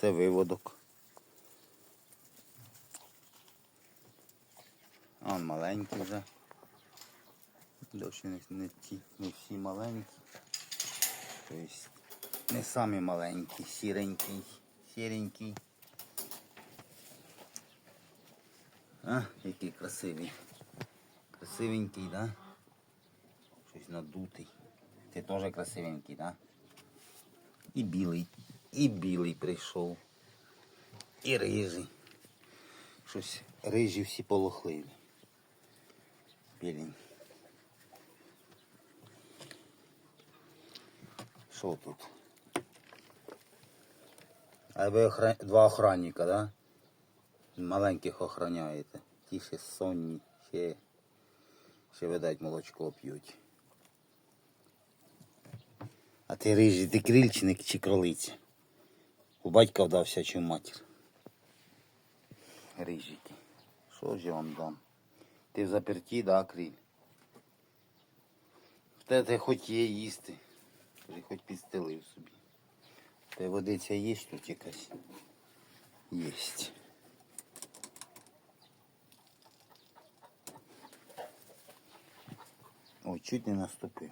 Це виводок. А он маленький вже. Дощі не, не, ті, не всі маленькі. Тобто не самі маленькі, сіренький, сіренький. А, який красивий. Красивенький, да? Щось надутий. Ти теж красивенький, да? І білий, І білий прийшов. І рижий. Щось рижі всі полохливі. Білень. Що тут? А ви охра... два охранника, да? Маленьких охороняєте. Ті ще сонні, ще, ще видать, молочко п'ють. А ти рижий, ти крильчник чи кролиця? У батька вдався чи матір? Рижики. Що ж я вам дам? Ти в заперті, да, криль? В тебе хоч є їсти. Ти хоч підстелив собі. Та водиця є тут якась? Єсть. Ой, чуть не наступив.